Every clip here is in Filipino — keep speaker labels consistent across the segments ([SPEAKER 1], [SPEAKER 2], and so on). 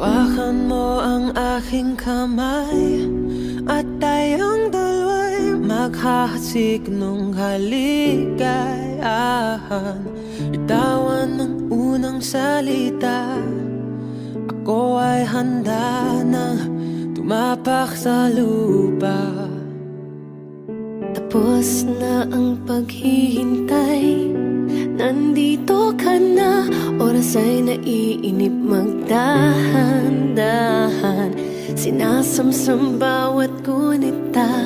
[SPEAKER 1] Hawakan mo ang aking kamay At tayong dalawa'y maghahasik nung kaligayahan Bitawan ng unang salita. Ako ay handa na tumapak sa lupa.
[SPEAKER 2] Tapos na ang paghihintay Nandito ka na Oras ay naiinip magdahan-dahan. Sinasamsam bawat gunita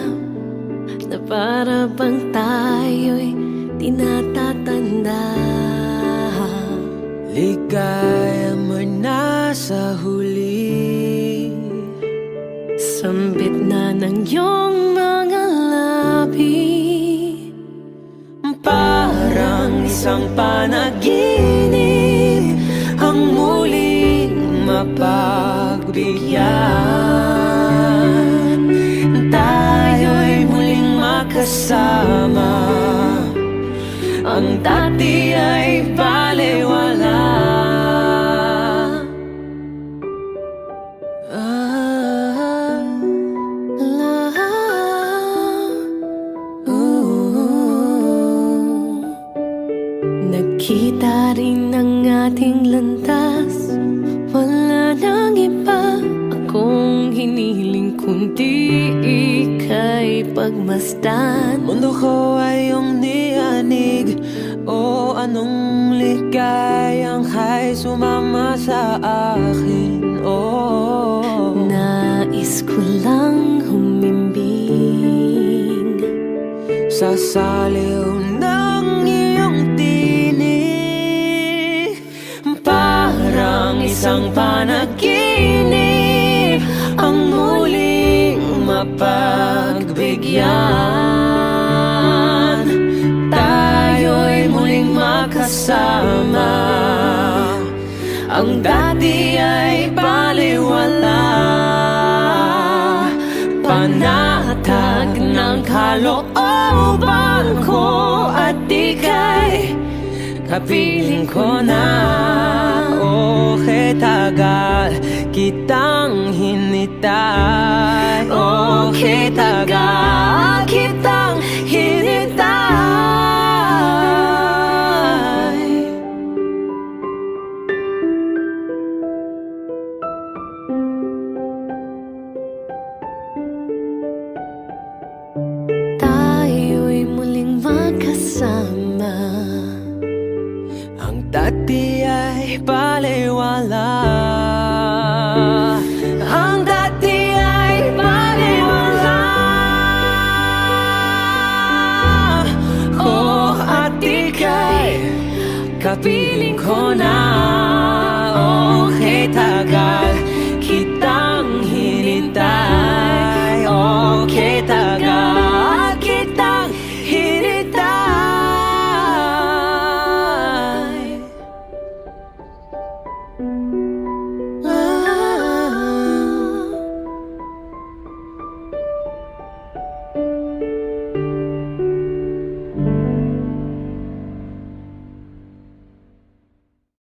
[SPEAKER 2] Na para bang tayo'y tinatatanda
[SPEAKER 1] Ligaya mo'y nasa huli.
[SPEAKER 2] Sambit na ng iyong mga
[SPEAKER 1] isang panaginip Ang muling mapagbigyan. Tayo'y muling makasama. Ang dati ay baliwala
[SPEAKER 2] Nagkita rin ang ating landas. Wala nang iba. Akong hiniling kundi ika'y pagmasdan.
[SPEAKER 1] Mundo ko ay iyong niyanig O anong ligayang kay sumama sa akin? Oh,
[SPEAKER 2] Nais ko lang humimbing.
[SPEAKER 1] Sa saliw ng isang panaginip Ang muling mapagbigyan. Tayo'y muling makasama. Ang dati ay baliwala. Panatag ng kalooban ko At ika'y kapiling ko na O tagal kitang hinitay O tagal kitang hinitay
[SPEAKER 2] Tayo'y muling magkasama
[SPEAKER 1] ay baliwala Ang dati ay baliwala Oh, at ika'y kapiling ko na. Oh, tagal